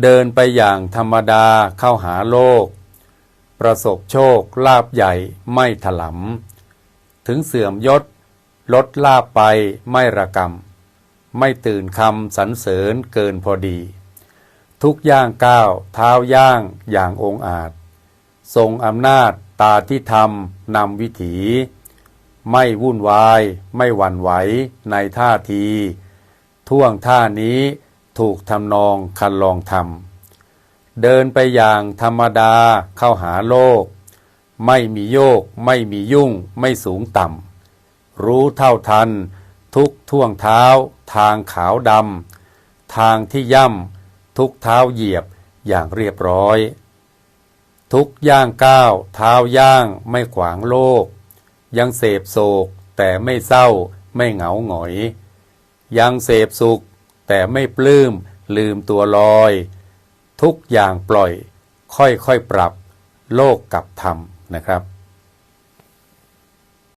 เดินไปอย่างธรรมดาเข้าหาโลก ประสบโชคลาบใหญ่ไม่ถลำถึงเสื่อมยศลดลาบไปไม่ระกำไม่ตื่นคำสรรเสริญเกินพอดี ทุกย่างก้าวเท้าย่างอย่างองอาจ ทรงอำนาจตาที่ทำนำวิถี ไม่วุ่นวาย ไม่หวั่นไหวในท่าที ท่วงท่านี้ ถูกทำนองคันลองทำเดินไปอย่างธรรมดาเข้าหาโลก ไม่มีโยก ไม่มียุ่ง ไม่สูงต่ำ รู้เท่าทัน ทุกท่วงเท้า ทางขาวดำ ทางที่ย่ำ ทุกเท้าเหยียบอย่างเรียบร้อย ทุกย่างก้าว เท้าย่างไม่ขวางโลก ยังเสพโศกแต่ไม่เศร้าไม่เหงาหงอย ยังเสพสุข แต่ไม่ปลื้มลืมตัวลอย ทุกอย่างปล่อย ค่อยๆปรับ โลกกับธรรมนะครับ